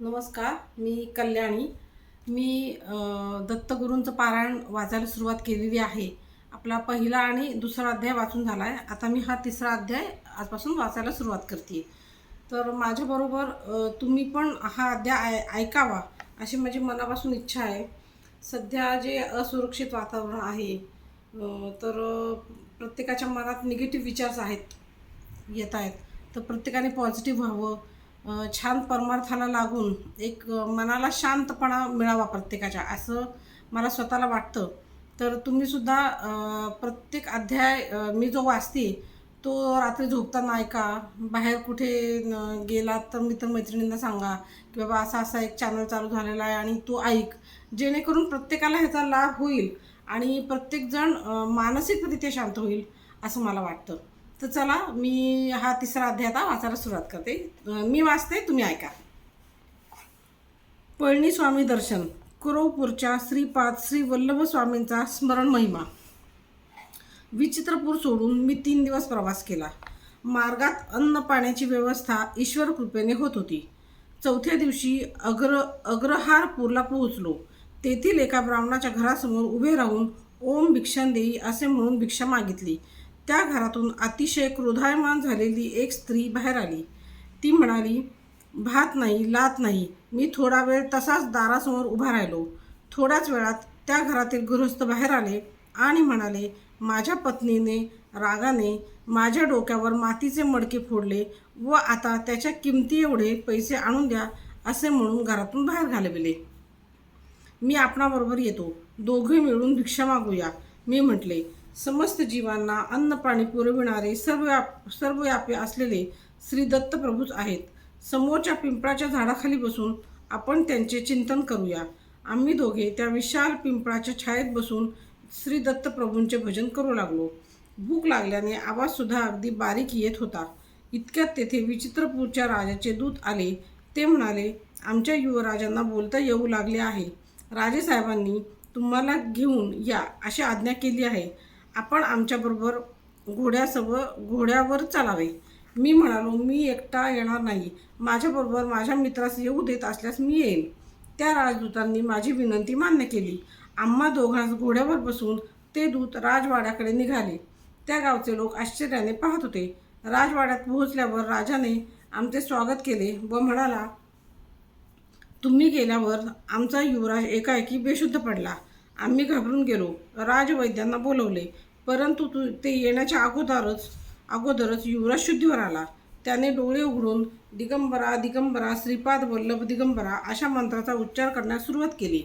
नमस्कार मी कल्याणी. मी दत्तगुरूंचं पारायण वाचायला सुरुवात केलेली आहे. आपला पहिला आणि दुसरा अध्याय वाचून झाला आहे आता मी हा तिसरा अध्याय आजपासून वाचायला सुरुवात करते. तर माझ्याबरोबर तुम्ही पण हा अध्याय ऐ- ऐकावा अशी माझी मनापासून इच्छा आहे. सध्या जे असुरक्षित वातावरण आहे तर प्रत्येकाच्या मनात निगेटिव्ह विचार्स आहेत येत आहेत. तर प्रत्येकाने पॉझिटिव्ह व्हावं. छान परमार्थाला लागून एक मनाला शांतपणा मिळावा प्रत्येकाच्या असं मला स्वतःला वाटतं. तर तुम्हीसुद्धा प्रत्येक अध्याय मी जो वाचते तो रात्री झोपताना ऐका. बाहेर कुठे न- गेलात तर मित्रमैत्रिणींना सांगा की बाबा असा असा एक चॅनल चालू झालेला आहे आणि तो ऐक. जेणेकरून प्रत्येकाला ह्याचा लाभ होईल आणि प्रत्येकजण मानसिकरित्या शांत होईल असं मला वाटतं. तर चला मी हा तिसरा अध्याय आता वाचायला सुरुवात करते. मी वाचते तुम्ही ऐका. पळणी स्वामी दर्शन कुरवपूरच्या श्रीपाद श्री वल्लभ स्वामींचा स्मरण महिमा. विचित्रपूर सोडून मी तीन दिवस प्रवास केला. मार्गात अन्न पाण्याची व्यवस्था ईश्वर कृपेने होत होती. चौथ्या दिवशी अग्र अग्रहारपूरला पोहोचलो. तेथील एका ब्राह्मणाच्या घरासमोर उभे राहून ओम भिक्षण देई असे म्हणून भिक्षा मागितली. त्या घरातून अतिशय क्रोधायमान झालेली एक स्त्री बाहेर आली. ती म्हणाली भात नाही लात नाही. मी थोडा वेळ तसाच दारासमोर उभा राहिलो. थोड्याच वेळात त्या घरातील गृहस्थ बाहेर आले आणि म्हणाले माझ्या पत्नीने रागाने माझ्या डोक्यावर मातीचे मडके फोडले व आता त्याच्या किमती एवढे पैसे आणून द्या असे म्हणून घरातून बाहेर घालविले. मी आपणाबरोबर येतो. दोघे मिळून भिक्षा मागूया. मी म्हटले समस्त जीवांना अन्न पाणी पुरविणारे सर्व सर्वव्यापी असलेले श्री दत्त प्रभूच आहेत. समोरच्या पिंपळाच्या झाडाखाली बसून आपण त्यांचे चिंतन करूया. आम्ही दोघे त्या विशाल पिंपळाच्या छायेत बसून श्री दत्त प्रभूंचे भजन करू लागलो. भूक लागल्याने आवाजसुद्धा अगदी बारीक येत होता. इतक्यात तेथे विचित्रपूरच्या राजाचे दूत आले. ते म्हणाले आमच्या युवराजांना बोलता येऊ लागले आहे. राजेसाहेबांनी तुम्हाला घेऊन या अशी आज्ञा केली आहे. आपण आमच्याबरोबर घोड्यासव घोड्यावर चालावे. मी म्हणालो मी एकटा येणार नाही. माझ्याबरोबर माझ्या मित्रास येऊ देत असल्यास मी येईल त्या राजदूतांनी माझी विनंती मान्य केली. आम्हा दोघांस घोड्यावर बसून ते दूत राजवाड्याकडे निघाले. त्या गावचे लोक आश्चर्याने पाहत होते. राजवाड्यात पोहोचल्यावर राजाने आमचे स्वागत केले व म्हणाला तुम्ही गेल्यावर आमचा युवराज एकाएकी बेशुद्ध पडला. आम्ही घाबरून गेलो. राजवैद्यांना बोलवले. परंतु तू ते येण्याच्या अगोदरच अगोदरच युवराज शुद्धीवर आला. त्याने डोळे उघडून दिगंबरा दिगंबरा श्रीपाद वल्लभ दिगंबरा अशा मंत्राचा उच्चार करण्यास सुरुवात केली.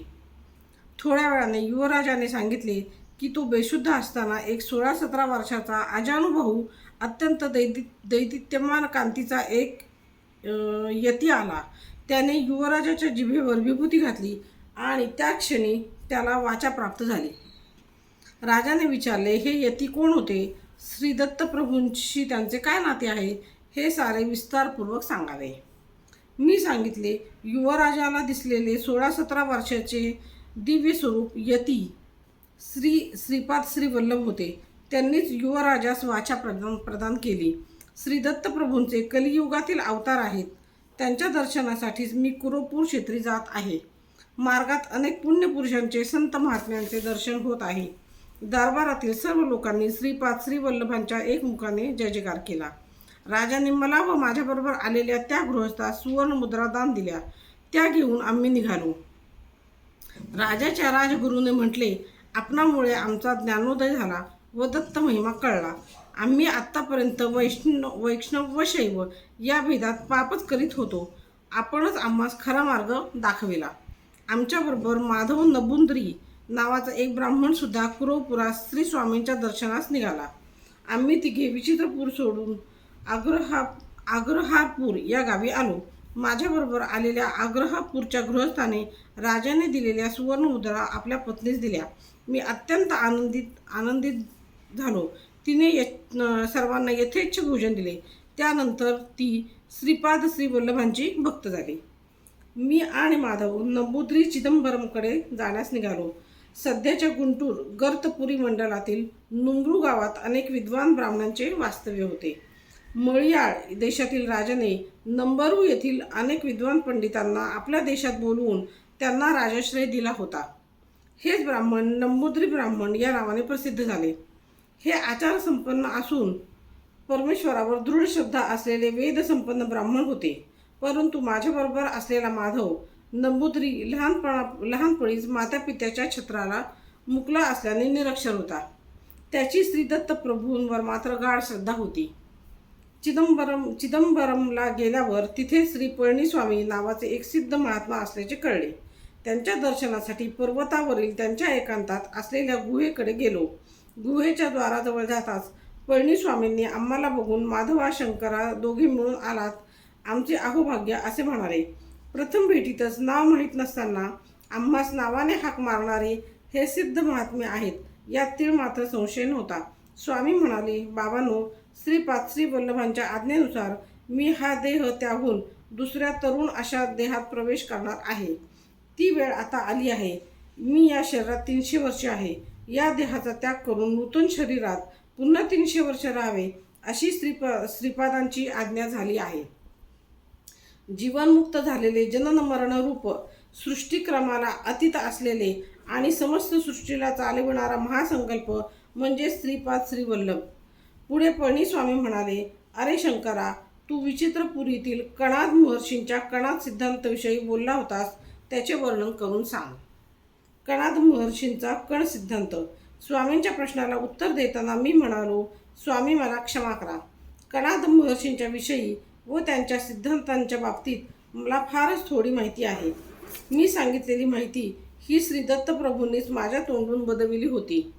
थोड्या वेळाने युवराजाने सांगितले की तो बेशुद्ध असताना एक सोळा सतरा वर्षाचा अजानुभाऊ अत्यंत दैदि दैदित्यमान कांतीचा एक यती आला. त्याने युवराजाच्या जिभेवर विभूती घातली आणि त्या क्षणी त्याला वाचा प्राप्त झाली. राजाने विचारले हे यती कोण होते? श्री दत्तप्रभूंशी त्यांचे काय नाते आहे? हे सारे विस्तारपूर्वक सांगावे. मी सांगितले युवराजाला दिसलेले सोळा सतरा वर्षाचे दिव्य स्वरूप यती. श्री श्रीपाद श्रीवल्लभ होते. त्यांनीच युवराजास वाचा प्रदान प्रदान केली. श्री दत्तप्रभूंचे कलियुगातील अवतार आहेत. त्यांच्या दर्शनासाठीच मी कुरोपूर क्षेत्री जात आहे. मार्गात अनेक पुण्यपुरुषांचे संत महात्म्यांचे दर्शन होत आहे. दरबारातील सर्व लोकांनी श्रीपाद श्री वल्लभांच्या एकमुखाने जय जयकार केला. राजाने मला व माझ्याबरोबर आलेल्या त्या गृहस्थास सुवर्ण मुद्रा दान दिल्या. त्या घेऊन आम्ही निघालो. राजाच्या राजगुरूने म्हटले आपणामुळे आमचा ज्ञानोदय झाला व दत्त महिमा कळला. आम्ही आत्तापर्यंत वैष्णव वैष्णव व शैव या भेदात पापच करीत होतो. आपणच आम्हास खरा मार्ग दाखविला. आमच्याबरोबर माधव नबुंद्री नावाचा एक ब्राह्मण सुद्धा कुरवपुरात श्री स्वामींच्या दर्शनास निघाला. आम्ही तिघे विचित्रपूर सोडून आग्रहा आग्रहापूर या गावी आलो. माझ्याबरोबर आलेल्या आग्रहापूरच्या गृहस्थाने राजाने दिलेल्या सुवर्ण सुवर्णमुद्रा आपल्या पत्नीस दिल्या. मी अत्यंत आनंदित आनंदित झालो. तिने य सर्वांना यथेच्छ भोजन दिले. त्यानंतर ती श्रीपाद श्री वल्लभांची भक्त झाली. मी आणि माधव नंबुद्री चिदंबरमकडे जाण्यास निघालो. सध्याच्या गुंटूर गर्तपुरी मंडळातील नुमरू गावात अनेक विद्वान ब्राह्मणांचे वास्तव्य होते. मळयाळ देशातील राजाने नंबरू येथील अनेक विद्वान पंडितांना आपल्या देशात बोलवून त्यांना राजाश्रय दिला होता. हेच ब्राह्मण नंबुद्री ब्राह्मण या नावाने प्रसिद्ध झाले. हे आचारसंपन्न असून परमेश्वरावर दृढ श्रद्धा असलेले वेदसंपन्न ब्राह्मण होते. परंतु माझ्याबरोबर असलेला माधव नंबूद्री लहानपणा लहानपणीच मातापित्याच्या छत्राला मुकला असल्याने निरक्षर होता. त्याची श्रीदत्त प्रभूंवर मात्र गाढ श्रद्धा होती. चिदंबरम चिदंबरमला गेल्यावर तिथे श्री पळणीस्वामी नावाचे एक सिद्ध महात्मा असल्याचे कळले. त्यांच्या दर्शनासाठी पर्वतावरील त्यांच्या एकांतात असलेल्या गुहेकडे गेलो. गुहेच्या द्वाराजवळ जाताच पळणीस्वामींनी आम्हाला बघून माधवा शंकरा दोघे मिळून आलात. आमचे अहोभाग्य असे म्हणाले. प्रथम भेटीतच नाव माहीत नसताना आम्हास नावाने हाक मारणारे हे सिद्ध महात्मे आहेत यात तीळ मात्र संशय नव्हता. स्वामी म्हणाले बाबांनो श्रीपाद श्री वल्लभांच्या आज्ञेनुसार मी हा देह त्याहून दुसऱ्या तरुण अशा देहात प्रवेश करणार आहे. ती वेळ आता आली आहे. मी या शरीरात तीनशे वर्ष आहे. या देहाचा त्याग करून नूतन शरीरात पुन्हा तीनशे वर्ष राहावे अशी श्रीप श्रीपादांची आज्ञा झाली आहे. जीवनमुक्त झालेले जनन मरण रूप सृष्टीक्रमाला अतीत असलेले आणि समस्त सृष्टीला चालविणारा महासंकल्प म्हणजे श्रीपाद श्रीवल्लभ. पुढे पळणीस्वामी म्हणाले अरे शंकरा तू विचित्रपुरीतील कणाद महर्षींच्या कणाद सिद्धांताविषयी बोलला होतास त्याचे वर्णन करून सांग. कणाद महर्षींचा कण सिद्धांत. स्वामींच्या प्रश्नाला उत्तर देताना मी म्हणालो स्वामी मला क्षमा करा. कणाद महर्षींच्या विषयी व त्यांच्या सिद्धांतांच्या बाबतीत मला फारच थोडी माहिती आहे. मी सांगितलेली माहिती ही श्री दत्तप्रभूंनीच माझ्या तोंडून बदविली होती.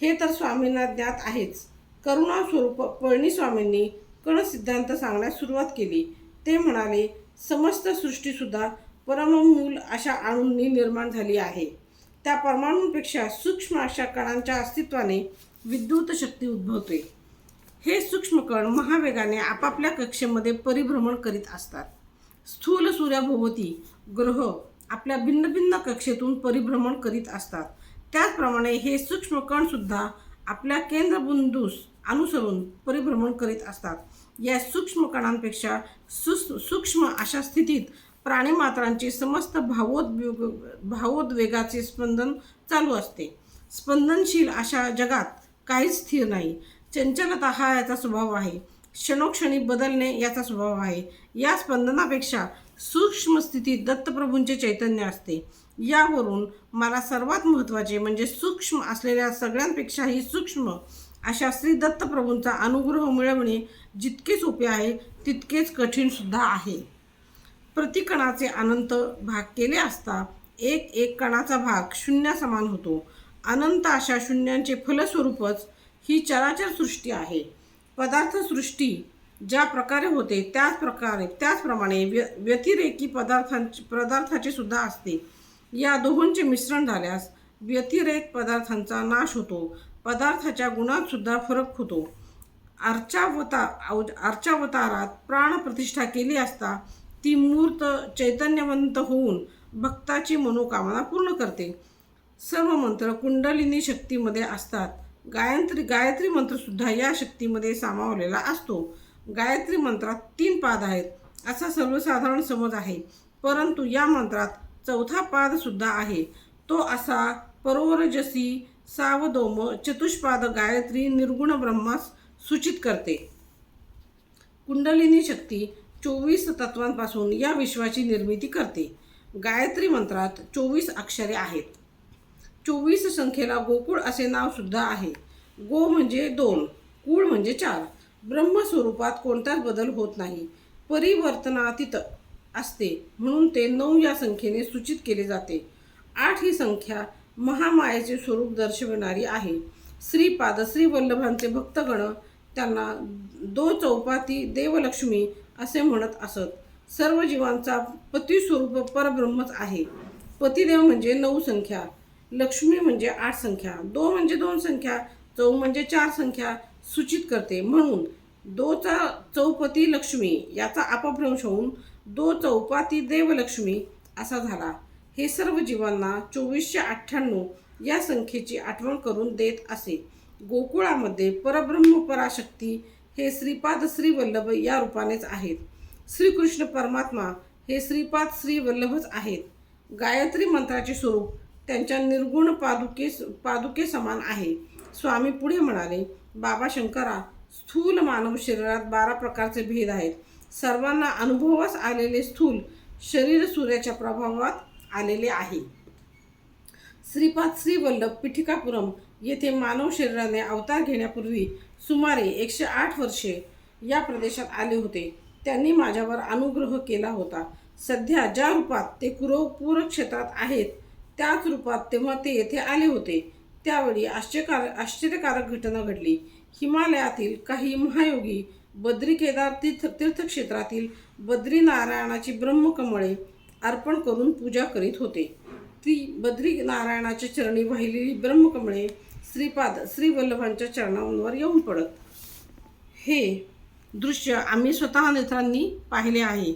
हे तर स्वामींना ज्ञात आहेच. करुणा स्वरूप पळणीस्वामींनी कण सिद्धांत सांगण्यास सुरुवात केली. ते म्हणाले समस्त सृष्टीसुद्धा परममूल अशा अणूंनी निर्माण झाली आहे. त्या परमाणूंपेक्षा सूक्ष्म अशा कणांच्या अस्तित्वाने विद्युत शक्ती उद्भवते. हे सूक्ष्म कण महावेगाने आपापल्या कक्षेमध्ये परिभ्रमण करीत असतात. स्थूल सूर्याभोवती ग्रह आपल्या भिन्न भिन्न कक्षेतून परिभ्रमण करीत असतात. त्याचप्रमाणे हे सूक्ष्म आपल्या केंद्रबिंदूस अनुसरून परिभ्रमण करीत असतात. या सूक्ष्म कणांपेक्षा सुस सूक्ष्म अशा स्थितीत प्राणीमात्रांचे समस्त भावोद्वेग भावोद्वेगाचे स्पंदन चालू असते. स्पंदनशील अशा जगात काहीच स्थिर नाही. चंचलता हा याचा स्वभाव आहे. क्षणोक्षणी बदलणे याचा स्वभाव आहे. या स्पंदनापेक्षा सूक्ष्म स्थितीत दत्तप्रभूंचे चैतन्य असते. यावरून मला सर्वात महत्त्वाचे म्हणजे सूक्ष्म असलेल्या सगळ्यांपेक्षाही सूक्ष्म अशा श्री दत्तप्रभूंचा अनुग्रह मिळवणे जितके सोपे आहे तितकेच कठीणसुद्धा आहे. प्रतिकणाचे अनंत भाग केले असता एक एक कणाचा भाग शून्य समान होतो. अनंत अशा शून्यांचे फलस्वरूपच ही चराचर सृष्टी आहे. पदार्थ सृष्टी ज्या प्रकारे होते त्याच प्रकारे त्याचप्रमाणे व्य व्यतिरेकी पदार्थांची पदार्थाचे सुद्धा असते. या दोहोंचे मिश्रण झाल्यास व्यतिरेक पदार्थांचा नाश होतो. पदार्थाच्या गुणात सुद्धा फरक होतो. अर्चावता अर्चावतारात प्राणप्रतिष्ठा केली असता ती मूर्त चैतन्यवंत होऊन भक्ताची मनोकामना पूर्ण करते. सर्व मंत्र कुंडलिनी शक्तीमध्ये असतात. गायत्री गायत्री मंत्रसुद्धा या शक्तीमध्ये सामावलेला असतो. गायत्री मंत्रात तीन पाद आहेत. असा सर्वसाधारण समज आहे. परंतु या मंत्रात चौथा पाद सुद्धा आहे. तो असा परोरजसी सावदोम चतुष्पाद गायत्री निर्गुण ब्रह्मास सूचित करते. कुंडलिनी शक्ती चोवीस तत्वांपासून या विश्वाची निर्मिती करते. गायत्री मंत्रात चोवीस अक्षरे आहेत. चोवीस संख्येला गोकुळ असे नाव सुद्धा आहे. गो म्हणजे दोन कुळ म्हणजे चार. ब्रह्मस्वरूपात कोणताच बदल होत नाही. परिवर्तनातीत असते म्हणून ते नऊ या संख्येने सूचित केले जाते. आठ ही संख्या महामायेचे स्वरूप दर्शविणारी आहे. श्रीपाद श्री वल्लभांचे भक्तगण त्यांना दो चौपाती देवलक्ष्मी असे म्हणत असत. सर्व जीवांचा पतिस्वरूप परब्रह्मच आहे. पतिदेव म्हणजे नऊ संख्या. लक्ष्मी म्हणजे आठ संख्या दो म्हणजे दोन संख्या चौ म्हणजे चार संख्या सूचित करते. म्हणून दोचा चौपती लक्ष्मी याचा अपभ्रंश होऊन दो चौपाती देवलक्ष्मी असा झाला. हे सर्व जीवांना चोवीसशे अठ्ठ्याण्णव या संख्येची आठवण करून देत असे. गोकुळामध्ये परब्रह्म पराशक्ती हे श्रीपाद श्री वल्लभ या रूपानेच आहेत. श्रीकृष्ण परमात्मा हे श्रीपाद श्री वल्लभच आहेत. गायत्री मंत्राचे स्वरूप त्यांच्या निर्गुण पादुके पादुके समान आहे. स्वामी पुढे म्हणाले बाबा शंकरा स्थूल मानव शरीरात बारा प्रकारचे भेद आहेत. सर्वांना अनुभवास आलेले स्थूल शरीर सूर्याच्या प्रभावात आलेले आहे. श्रीपाद श्रीवल्लभ पिठिकापुरम येथे मानव शरीराने अवतार घेण्यापूर्वी सुमारे एकशे आठ वर्षे या प्रदेशात आले होते. त्यांनी माझ्यावर अनुग्रह केला होता. सध्या ज्या रूपात ते कुरवपूर क्षेत्रात आहेत त्याच रूपात तेव्हा ते येथे आले होते. त्यावेळी आश्चर्यकार आश्चर्यकारक घटना घडली. हिमालयातील काही महायोगी बद्री केदार तीर्थ तीर्थक्षेत्रातील बद्रीनारायणाची ब्रह्मकमळे अर्पण करून पूजा करीत होते. ती बद्री नारायणाच्या चरणी वाहिलेली ब्रह्मकमळे श्रीपाद श्रीवल्लभांच्या चरणांवर येऊन पडत. हे दृश्य आम्ही स्वतः नेत्रांनी पाहिले आहे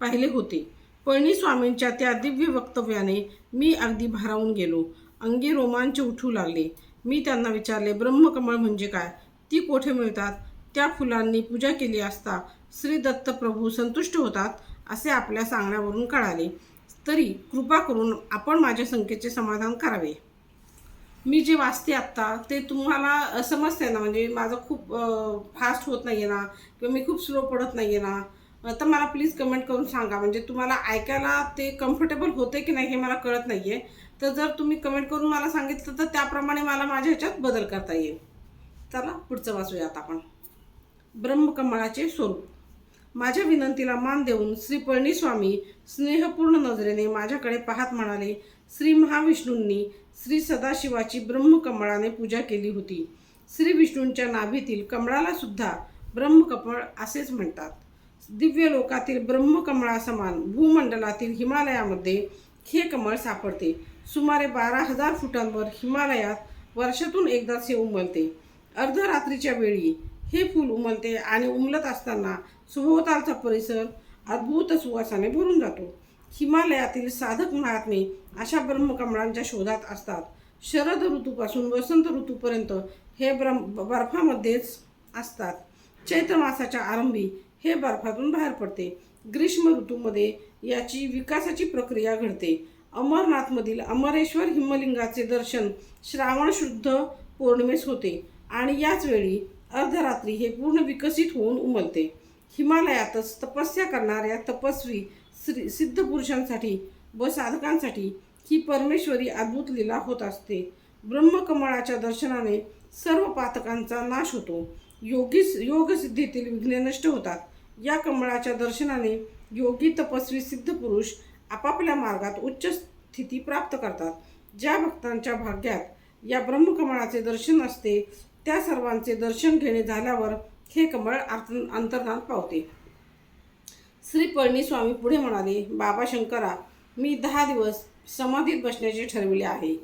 पाहिले होते. पळणीस्वामींच्या त्या दिव्य वक्तव्याने मी अगदी भारावून गेलो. अंगी रोमांच उठू लागले. मी त्यांना विचारले ब्रह्मकमळ म्हणजे काय? ती कोठे मिळतात? त्या फुलांनी पूजा केली असता श्री दत्त प्रभू संतुष्ट होतात? असे आपल्या सांगण्यावरून कळाले. तरी कृपा करून आपण माझ्या संख्येचे समाधान करावे. मी जे वाचते आत्ता ते तुम्हाला समजते ना. म्हणजे माझं खूप फास्ट होत नाही आहे ना किंवा मी खूप स्लो पडत नाही आहे ना. तर मला प्लीज कमेंट करून सांगा. म्हणजे तुम्हाला ऐकायला ते कम्फर्टेबल होते की नाही हे मला कळत नाही आहे तर जर तुम्ही कमेंट करून मला सांगितलं तर त्याप्रमाणे मला माझ्या ह्याच्यात बदल करता येईल. चला पुढचं वाचूयात आपण. ब्रह्मकमळाचे स्वरूप. माझ्या विनंतीला मान देऊन श्री पळणीस्वामी स्नेहपूर्ण नजरेने माझ्याकडे पाहत म्हणाले श्री महाविष्णूंनी श्री सदाशिवाची ब्रह्मकमळाने पूजा केली होती. श्री विष्णूंच्या नाभीतील कमळाला सुद्धा ब्रह्मकमळ असेच म्हणतात. दिव्य लोकातील ब्रह्मकमळासमान भूमंडलातील हिमालयामध्ये हे कमळ सापडते. सुमारे बारा हजार फुटांवर हिमालयात वर्षातून एकदाच हे उमलते. अर्धरात्रीच्या वेळी हे फूल उमलते आणि उमलत असताना सभोवतालचा परिसर अद्भुत सुवासाने भरून जातो. हिमालयातील साधक महात्मे अशा ब्रह्मकमळांच्या शोधात असतात. शरद ऋतूपासून वसंत ऋतूपर्यंत हे ब्रह्म बर्फामध्येच असतात. चैत्र मासाच्या आरंभी हे बर्फातून बाहेर पडते. ग्रीष्म ऋतूमध्ये याची विकासाची प्रक्रिया घडते. अमरनाथमधील अमरेश्वर हिमलिंगाचे दर्शन श्रावण शुद्ध पौर्णिमेस होते आणि याच वेळी अर्धरात्री हे पूर्ण विकसित होऊन उमलते. हिमालयातच तपस्या करणाऱ्या तपस्वी श्री सिद्ध पुरुषांसाठी व साधकांसाठी ही परमेश्वरी अद्भुत लीला होत असते. ब्रह्मकमळाच्या दर्शनाने सर्व पातकांचा नाश होतो. योगी योगसिद्धीतील विघ्ने नष्ट होतात. या कमळाच्या दर्शनाने योगी तपस्वी सिद्ध पुरुष आपापल्या मार्गात उच्च स्थिती प्राप्त करतात. ज्या भक्तांच्या भाग्यात या ब्रह्मकमळाचे दर्शन असते त्या सर्वांचे दर्शन घेणे झाल्यावर हे कमळ अर्थ अंतर्धान पावते. श्री पळणीस्वामी पुढे म्हणाले बाबा शंकरा मी दहा दिवस समाधीत बसण्याचे ठरविले आहे.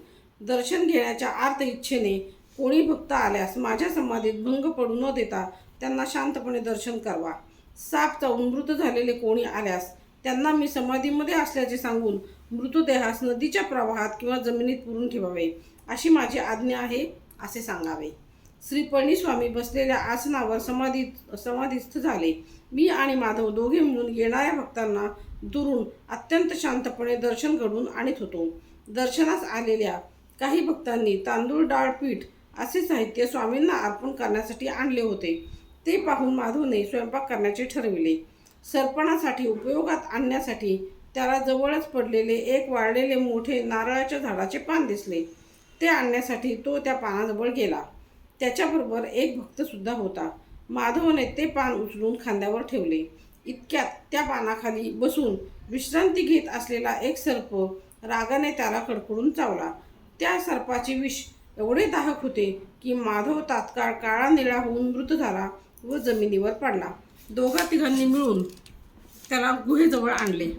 दर्शन घेण्याच्या आर्त इच्छेने कोणी भक्त आल्यास माझ्या समाधीत भंग पडू न देता त्यांना शांतपणे दर्शन करवा. साप चावून मृत झालेले कोणी आल्यास त्यांना मी समाधीमध्ये असल्याचे सांगून मृतदेहास नदीच्या प्रवाहात किंवा जमिनीत पुरून ठेवावे अशी माझी आज्ञा आहे असे सांगावे. श्री पळणीस्वामी बसलेल्या आसनावर समाधी समाधीस्थ झाले. मी आणि माधव दोघे मिळून येणाऱ्या भक्तांना दुरून अत्यंत शांतपणे दर्शन घडून आणत होतो. दर्शनास आलेल्या काही भक्तांनी तांदूळ डाळ पीठ असे साहित्य स्वामींना अर्पण करण्यासाठी आणले होते. ते पाहून माधवने स्वयंपाक करण्याचे ठरविले. सरपणासाठी उपयोगात आणण्यासाठी त्याला जवळच पडलेले एक वाळलेले मोठे नारळाच्या झाडाचे पान दिसले. ते आणण्यासाठी तो त्या पानाजवळ गेला. त्याच्याबरोबर एक भक्तसुद्धा होता. माधवने ते पान उचलून खांद्यावर ठेवले. इतक्यात त्या पानाखाली बसून विश्रांती घेत असलेला एक सर्प रागाने त्याला कडकडून चावला. त्या सर्पाचे विष एवढे दाहक होते की माधव तात्काळ काळा निळा होऊन मृत झाला. व जमिनीवर पडला. दोघा तिघांनी मिळून त्याला गुहेजवळ आणले.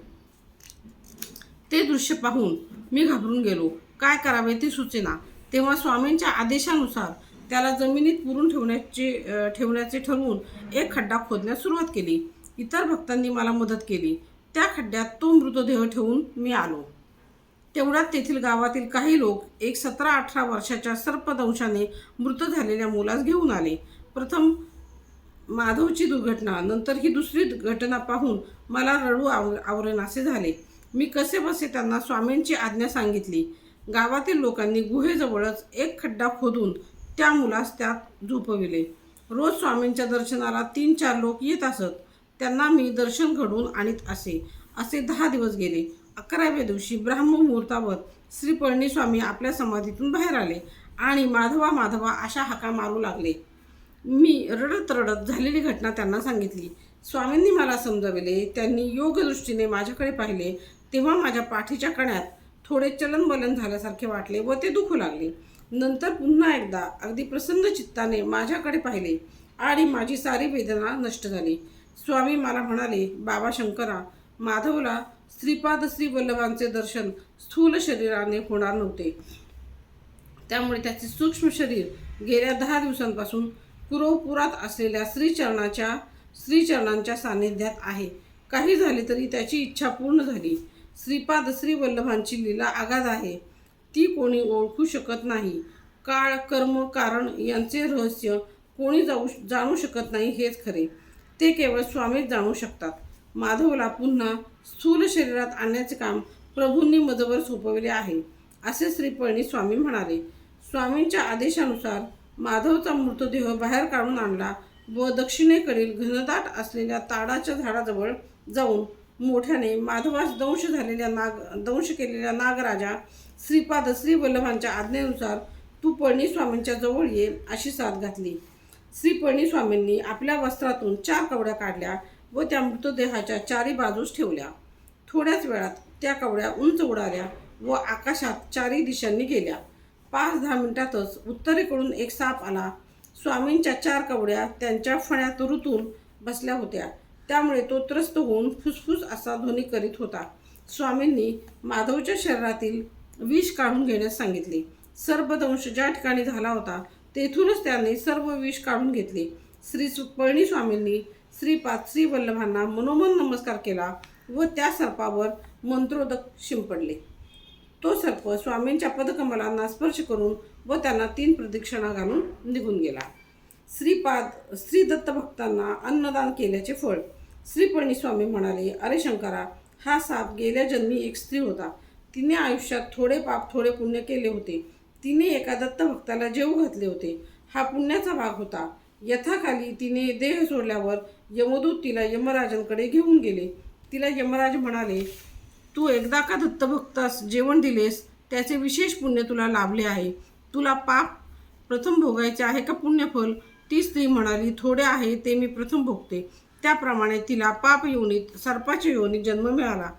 ते दृश्य पाहून मी घाबरून गेलो. काय करावे ते सुचेना. तेव्हा स्वामींच्या आदेशानुसार त्याला जमिनीत पुरून ठेवण्याचे ठेवण्याचे ठरवून एक खड्डा खोदण्यास सुरुवात केली. इतर भक्तांनी मला मदत केली. त्या खड्ड्यात तो मृतदेह ठेवून मी आलो. तेवढ्यात तेथील गावातील काही लोक एक सतरा अठरा वर्षाच्या सर्पदंशाने मृत झालेल्या मुलास घेऊन आले. प्रथम माधवची दुर्घटना नंतर ही दुसरी घटना पाहून मला रडू आव आवरणेनासे झाले. मी कसे बसे त्यांना स्वामींची आज्ञा सांगितली. गावातील लोकांनी गुहेजवळच एक खड्डा खोदून त्या मुलास त्यात झोपविले. रोज स्वामींच्या दर्शनाला तीन चार लोक येत असत. त्यांना मी दर्शन घडवून आणीत असे. असे दहा दिवस गेले. अकराव्या दिवशी ब्राह्म मुहूर्तावर श्री आपल्या समाधीतून बाहेर आले आणि माधवा माधवा अशा हाका मारू लागले. मी रडत रडत झालेली घटना त्यांना सांगितली. स्वामींनी मला समजविले त्यांनी योगदृष्टीने माझ्याकडे पाहिले तेव्हा माझ्या पाठीच्या कण्यात थोडे चलनबलन झाल्यासारखे वाटले व ते दुखू लागले. नंतर पुन्हा एकदा अगदी प्रसन्न चित्ताने माझ्याकडे पाहिले आणि माझी सारी वेदना नष्ट झाली. स्वामी मला म्हणाले बाबा शंकरा माधवला श्रीपाद श्री वल्लभांचे दर्शन स्थूल शरीराने होणार नव्हते. त्यामुळे त्याचे सूक्ष्म शरीर गेल्या दहा दिवसांपासून पुरोपुरात असलेल्या श्रीचरणाच्या श्रीचरणांच्या सान्निध्यात आहे. काही झाले तरी त्याची इच्छा पूर्ण झाली. श्रीपाद श्री वल्लभांची लीला आगाध आहे. ती कोणी ओळखू शकत नाही. काळ कर्म कारण यांचे रहस्य कोणी जाऊ जाणू शकत नाही हेच खरे. ते केवळ स्वामीच जाणू शकतात. माधवला पुन्हा स्थूल शरीरात आणण्याचे काम प्रभूंनी मजवर सोपविले आहे असे श्रीपळणी स्वामी म्हणाले. स्वामींच्या आदेशानुसार माधवचा मृतदेह बाहेर काढून आणला व दक्षिणेकडील घनदाट असलेल्या ताडाच्या झाडाजवळ जाऊन मोठ्याने माधवास दंश झालेल्या नाग दंश केलेल्या नागराजा श्रीपाद श्री वल्लभांच्या आज्ञेनुसार तू पळणी स्वामींच्या जवळ ये अशी साथ घातली. श्री पळणीस्वामींनी आपल्या वस्त्रातून चार कवड्या काढल्या व त्या मृतदेहाच्या चारी बाजूस ठेवल्या. थोड्याच वेळात त्या कवड्या उंच उडाल्या व आकाशात चारी दिशांनी गेल्या. पाच दहा मिनिटातच उत्तरेकडून एक साप आला. स्वामींच्या चार कवड्या त्यांच्या फण्यात रुतून बसल्या होत्या. त्यामुळे तो त्रस्त होऊन फुसफुस असा ध्वनी करीत होता. स्वामींनी माधवच्या शरीरातील विष काढून घेण्यास सांगितले. सर्पदंश ज्या ठिकाणी झाला होता तेथूनच त्यांनी सर्व विष काढून घेतले. श्री सु- स्वामींनी श्रीपाद श्री वल्लभांना मनोमन नमस्कार केला व त्या सर्पावर मंत्रोदक शिंपडले. तो सर्प स्वामींच्या पदकमलांना स्पर्श करून व त्यांना तीन प्रदक्षिणा घालून निघून गेला. श्रीपाद श्री दत्तभक्तांना अन्नदान केल्याचे फळ. श्रीपणी स्वामी म्हणाले अरे शंकरा हा साप गेल्या जन्मी एक स्त्री होता. तिने आयुष्यात थोडे पाप थोडे पुण्य केले होते. तिने एका दत्तभक्ताला जेव घातले होते. हा पुण्याचा भाग होता. यथाखाली तिने देह सोडल्यावर यमदूत तिला यमराजांकडे घेऊन गेले. तिला यमराज म्हणाले तू एकदा का दत्तभक्तास जेवण दिलेस त्याचे विशेष पुण्य तुला लाभले आहे. तुला पाप प्रथम भोगायचे आहे का पुण्यफल? ती स्त्री म्हणाली थोडे आहे ते मी प्रथम भोगते. त्याप्रमाणे तिला पाप योनीत सर्पाच्या योनीत जन्म मिळाला.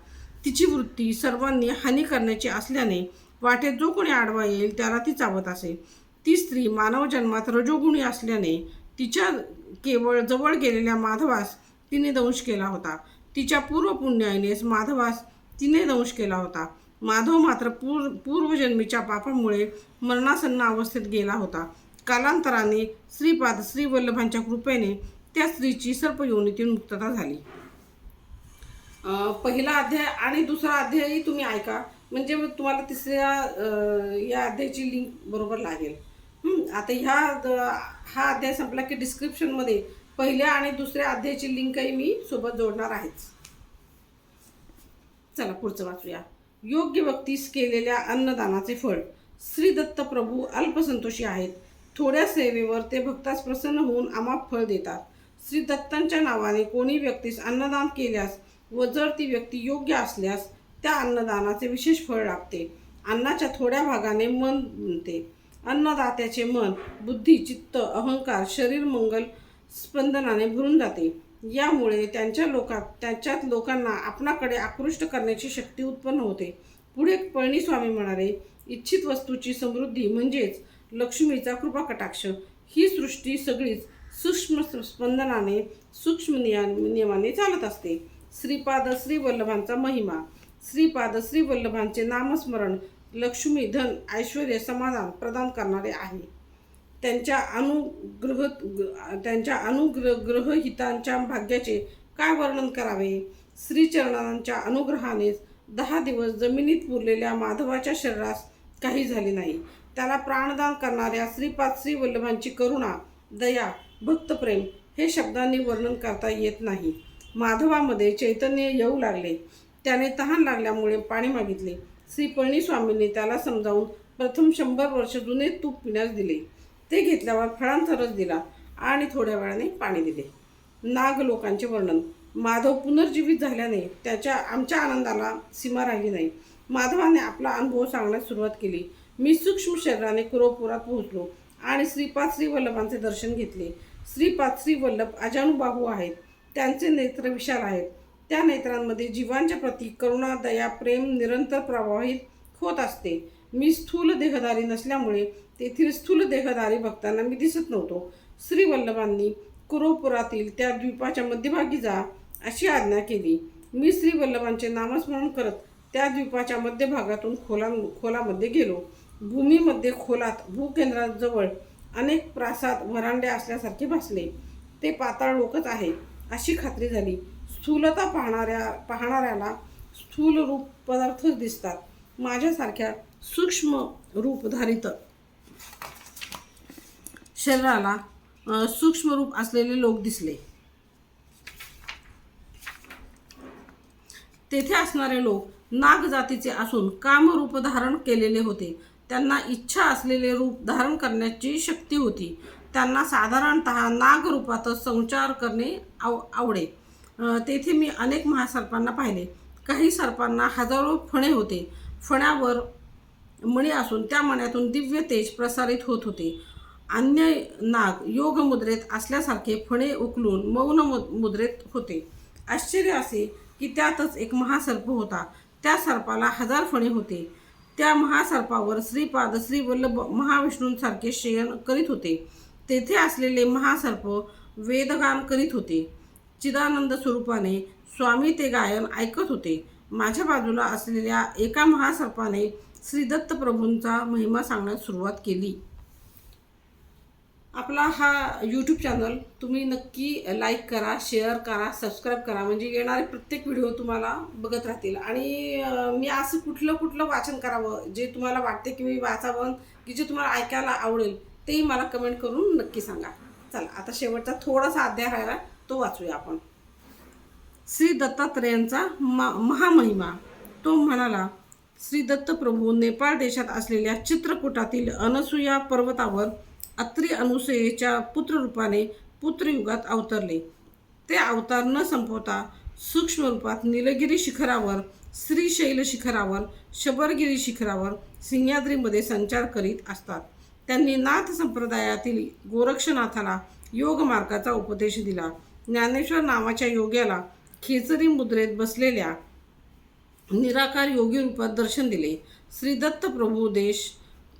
तिची वृत्ती सर्वांनी हानी करण्याची असल्याने वाटेत जो कोणी आडवा येईल त्याला ती चावत असे. ती स्त्री मानव जन्मात रजोगुणी असल्याने तिच्या केवळ जवळ गेलेल्या माधवास तिने दंश केला होता. तिच्या पूर्व पुण्याईनेस माधवास तिने दंश केला होता. माधव मात्र पूर पूर्वजन्मीच्या पापामुळे मरणासन्न अवस्थेत गेला होता. कालांतराने श्रीपाद श्री वल्लभांच्या कृपेने त्या स्त्रीची सर्प योनीतून मुक्तता झाली. पहिला अध्याय आणि दुसरा अध्यायही तुम्ही ऐका. म्हणजे तुम्हाला तिसऱ्या या अध्यायाची लिंक बरोबर लागेल. आता ह्या द- हा अध्याय संपला की डिस्क्रिप्शनमध्ये पहिल्या आणि दुसऱ्या अध्यायाची लिंकही मी सोबत जोडणार आहेच. चला पुढचं वाचूया. योग्य व्यक्तीस केलेल्या अन्नदानाचे फळ. श्री दत्त प्रभू अल्पसंतोषी आहेत. थोड्या सेवेवर ते भक्तास प्रसन्न होऊन अमाप फळ देतात. श्री दत्तांच्या नावाने कोणी व्यक्तीस अन्नदान केल्यास व जर ती व्यक्ती योग्य असल्यास त्या अन्नदानाचे विशेष फळ लाभते. अन्नाच्या थोड्या भागाने मन बनते. अन्नदात्याचे मन बुद्धी चित्त अहंकार शरीर मंगल स्पंदनाने भरून जाते. यामुळे त्यांच्या लोकात त्यांच्यात लोकांना आपणाकडे आकृष्ट करण्याची शक्ती उत्पन्न होते. पुढे पळणीस्वामी म्हणाले इच्छित वस्तूची समृद्धी म्हणजेच लक्ष्मीचा कृपा कटाक्ष. ही सृष्टी सगळीच सूक्ष्म स्पंदनाने सूक्ष्म नियमाने चालत असते. श्रीपाद श्रीवल्लभांचा महिमा. श्रीपाद श्रीवल्लभांचे नामस्मरण लक्ष्मी धन ऐश्वर समाधान प्रदान करणारे आहे. त्यांच्या अनुग्रह त्यांच्या अनुग्रह ग्रहहितांच्या भाग्याचे काय वर्णन करावे? श्रीचरणांच्या अनुग्रहानेच दहा दिवस जमिनीत पुरलेल्या माधवाच्या शरीरास काही झाले नाही. त्याला प्राणदान करणाऱ्या श्रीपाद श्री वल्लभांची करुणा दया भक्तप्रेम हे शब्दांनी वर्णन करता येत नाही. माधवामध्ये चैतन्य येऊ लागले. त्याने तहान लागल्यामुळे पाणी मागितले. श्री पळणीस्वामींनी त्याला समजावून प्रथम शंभर वर्ष जुने तूप पिण्यास दिले. ते घेतल्यावर फळांचा रस दिला आणि थोड्या वेळाने पाणी दिले. नाग लोकांचे वर्णन. माधव पुनर्जीवित झाल्याने त्याच्या आमच्या आनंदाला सीमा राहिली नाही. माधवाने आपला अनुभव सांगण्यास सुरुवात केली. मी सूक्ष्म शरीराने कुरोपुरात पोहोचलो आणि श्रीपाद श्री वल्लभांचे दर्शन घेतले. श्रीपाद श्री वल्लभ अजानुबाहू आहेत. त्यांचे नेत्र विशाल आहेत. त्या नेत्रांमध्ये जीवांच्या प्रती करुणा दया प्रेम निरंतर प्रवाहित होत असते. मी स्थूल देहधारी नसल्यामुळे तेथील स्थूल देहधारी भक्तांना मी दिसत नव्हतो. श्री वल्लभांनी कुरोपुरातील त्या द्वीपाच्या मध्यभागी जा अशी आज्ञा केली. मी श्री वल्लभांचे नामस्मरण करत त्या द्वीपाच्या मध्यभागातून खोला खोलामध्ये गेलो. भूमीमध्ये खोलात भूकेंद्राजवळ अनेक प्रासाद वरांडे असल्यासारखे भासले. ते पाताळ लोकच आहे अशी खात्री झाली. स्थूलता पाहणाऱ्या पाहणाऱ्याला स्थूल रूप पदार्थच दिसतात. माझ्यासारख्या सूक्ष्म रूपधारित शरीराला सूक्ष्म रूप असलेले लोक दिसले. तेथे असणारे लोक नाग जातीचे असून कामरूप धारण केलेले होते. त्यांना इच्छा असलेले रूप धारण करण्याची शक्ती होती. त्यांना साधारणत नागरूपातच संचार करणे आव आवडे. तेथे मी अनेक महासर्पांना पाहिले. काही सर्पांना हजारो फणे होते. फण्यावर मणी असून त्या मण्यातून दिव्य तेज प्रसारित होत होते. अन्य नाग योग मुद्रेत असल्यासारखे फणे उकलून मौन मु- मुद्रेत होते. आश्चर्य असे की त्यातच एक महासर्प होता. त्या सर्पाला हजार फणे होते. त्या महासर्पावर श्रीपाद श्री वल्लभ महाविष्णूंसारखे शयन करीत होते. तेथे असलेले महासर्प वेदगान करीत होते. चिदानंद स्वरूपाने स्वामी ते गायन ऐकत होते. माझ्या बाजूला असलेल्या एका महासर्पाने श्रीदत्त प्रभूंचा महिमा सांगण्यास सुरुवात केली. आपला हा यूट्यूब चॅनल तुम्ही नक्की लाईक करा शेअर करा सबस्क्राईब करा. म्हणजे येणारे प्रत्येक व्हिडिओ तुम्हाला बघत राहतील. आणि मी असं कुठलं कुठलं वाचन करावं जे तुम्हाला वाटते की मी वाचावं की जे तुम्हाला ऐकायला आवडेल तेही मला कमेंट करून नक्की सांगा. चला आता शेवटचा थोडासा अध्याय राहिला तो वाचूया आपण. श्री दत्तात्रेयांचा मा महामहिमा. तो म्हणाला श्री दत्तप्रभू नेपाळ देशात असलेल्या चित्रकूटातील अनसुया पर्वतावर अत्री अनुसयेच्या पुत्ररूपाने पुत्रयुगात अवतरले. ते अवतार न संपवता सूक्ष्म रूपात निलगिरी शिखरावर श्रीशैल शिखरावर शबरगिरी शिखरावर सिंहाद्रीमध्ये संचार करीत असतात. त्यांनी नाथ संप्रदायातील गोरक्षनाथाला योगमार्गाचा उपदेश दिला. ज्ञानेश्वर नावाच्या योग्याला खेचरी मुद्रेत बसलेल्या निराकार योगी रूपात दर्शन दिले. श्रीदत्त प्रभू देश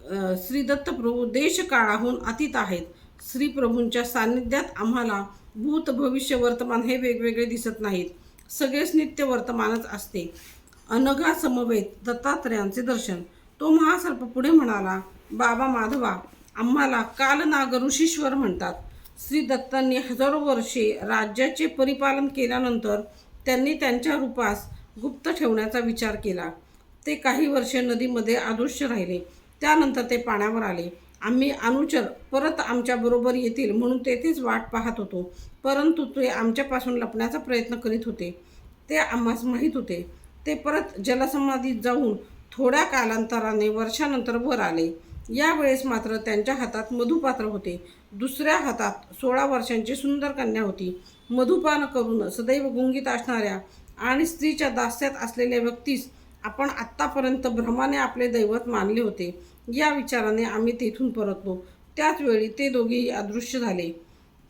श्रीदत्त श्री प्रभू देश काळाहून अतीत आहेत. श्री प्रभूंच्या सान्निध्यात आम्हाला भूत भविष्य वर्तमान हे वेगवेगळे दिसत नाहीत. सगळेच नित्य वर्तमानच असते. अनघा समवेत दत्तात्रयांचे दर्शन. तो महासर्प पुढे म्हणाला बाबा माधवा आम्हाला कालनाग ऋषीश्वर म्हणतात. श्री दत्तांनी हजारो वर्षे राज्याचे परिपालन केल्यानंतर त्यांनी त्यांच्या रूपास गुप्त ठेवण्याचा विचार केला. ते काही वर्षे नदीमध्ये अदृश्य राहिले. त्यानंतर ते पाण्यावर आले. आम्ही अनुचर परत आमच्याबरोबर येतील म्हणून तेथेच वाट पाहत होतो. परंतु ते आमच्यापासून लपण्याचा प्रयत्न करीत होते. ते आम्हास माहीत होते. ते परत जलसमाधीत जाऊन थोड्या कालांतराने वर्षानंतर वर आले. यावेळेस मात्र त्यांच्या हातात मधुपात्र होते. दुसऱ्या हातात सोळा वर्षांची सुंदर कन्या होती. मधुपान करून सदैव गुंगीत असणाऱ्या आणि स्त्रीच्या दास्यात असलेल्या व्यक्तीस आपण आत्तापर्यंत भ्रमाने आपले दैवत मानले होते. या विचाराने आम्ही तेथून परतलो. त्याच वेळी ते दोघेही अदृश्य झाले.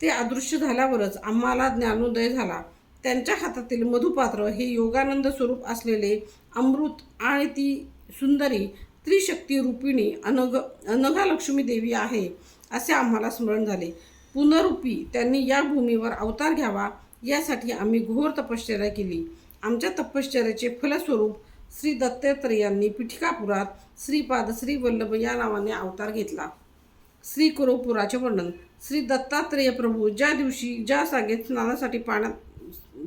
ते अदृश्य झाल्यावरच आम्हाला ज्ञानोदय झाला. त्यांच्या हातातील मधुपात्र हे योगानंद स्वरूप असलेले अमृत आणि ती सुंदरी त्रिशक्ती रूपिणी अनग अनघा लक्ष्मी देवी आहे असे आम्हाला स्मरण झाले. पुनरुपी त्यांनी या भूमीवर अवतार घ्यावा यासाठी आम्ही घोर तपश्चर्या केली. आमच्या तपश्चर्याचे फलस्वरूप श्री दत्तात्रेयांनी पिठिकापुरात श्रीपाद श्री वल्लभ या नावाने अवतार घेतला. श्री कुरोपुराचे वर्णन श्री दत्तात्रेय प्रभू ज्या दिवशी ज्या जागेत स्नानासाठी पाण्यात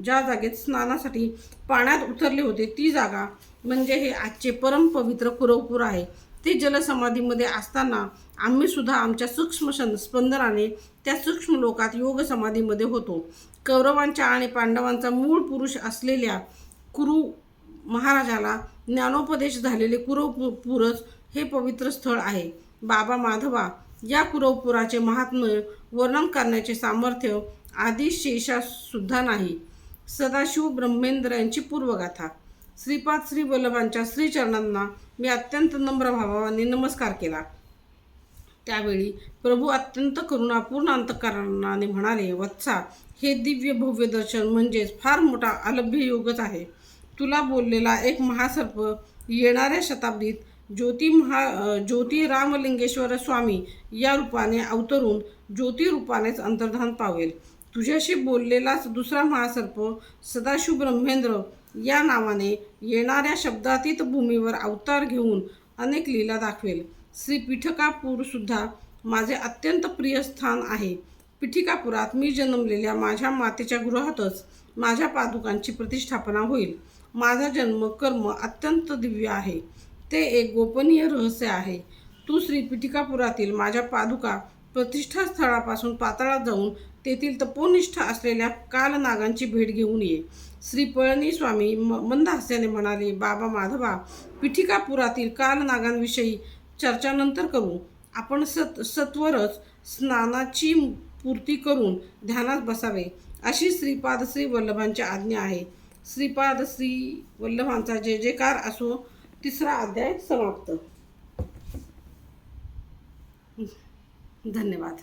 ज्या जागेत स्नानासाठी पाण्यात उतरले होते ती जागा म्हणजे हे आजचे परमपवित्र कुरवपूर आहे. ते जलसमाधीमध्ये असताना आम्ही सुद्धा आमच्या सूक्ष्म स्पंदनाने त्या सूक्ष्म लोकात योग समाधीमध्ये होतो. कौरवांच्या आणि पांडवांचा मूळ पुरुष असलेल्या कुरु महाराजाला ज्ञानोपदेश झालेले कुरवपूरच हे पवित्र स्थळ आहे. बाबा माधवा या कुरवपुराचे महात्म्य वर्णन करण्याचे सामर्थ्य आधी शेषासुद्धा नाही. सदाशिव ब्रह्मेंद्र यांची पूर्वगाथा. श्रीपाद श्री वल्लभांच्या श्रीचरणांना मी अत्यंत नम्र भावाने नमस्कार केला. त्यावेळी प्रभू अत्यंत करुणापूर्ण अंतकरणाने म्हणाले वत्सा हे दिव्य भव्य दर्शन म्हणजेच फार मोठा अलभ्य योगच आहे. तुला बोललेला एक महासर्प येणाऱ्या शताब्दीत ज्योती महा ज्योती रामलिंगेश्वर स्वामी या रूपाने अवतरून ज्योतिरूपानेच अंतर्धान पावेल. तुझ्याशी बोललेलाच दुसरा महासर्प सदाशिव ब्रह्मेंद्र या नावाने येणाऱ्या शब्दातीत भूमीवर अवतार घेऊन अनेक लीला दाखवेल. श्री पीठकापूर सुद्धा माझे अत्यंत प्रिय स्थान आहे. पिठिकापुरात मी जन्मलेल्या माझ्या मातेच्या गृहातच माझ्या पादुकांची प्रतिष्ठापना होईल. माझा जन्म कर्म अत्यंत दिव्य आहे. ते एक गोपनीय रहस्य आहे. तू श्री पिठिकापुरातील माझ्या पादुका प्रतिष्ठास्थळापासून पाताळात जाऊन तेथील तपोनिष्ठ असलेल्या कालनागांची भेट घेऊन ये. श्री पळणी स्वामी म मंद हास्याने म्हणाले बाबा माधवा पिठिकापुरातील कालनागांविषयी चर्चा नंतर करू. आपण सत सत्वरच स्नानाची पूर्ती करून ध्यानात बसावे. अशी श्रीपाद श्री वल्लभांची आज्ञा आहे. श्रीपाद श्री वल्लभांचा जय जयकार असो. तिसरा अध्याय समाप्त. धन्यवाद.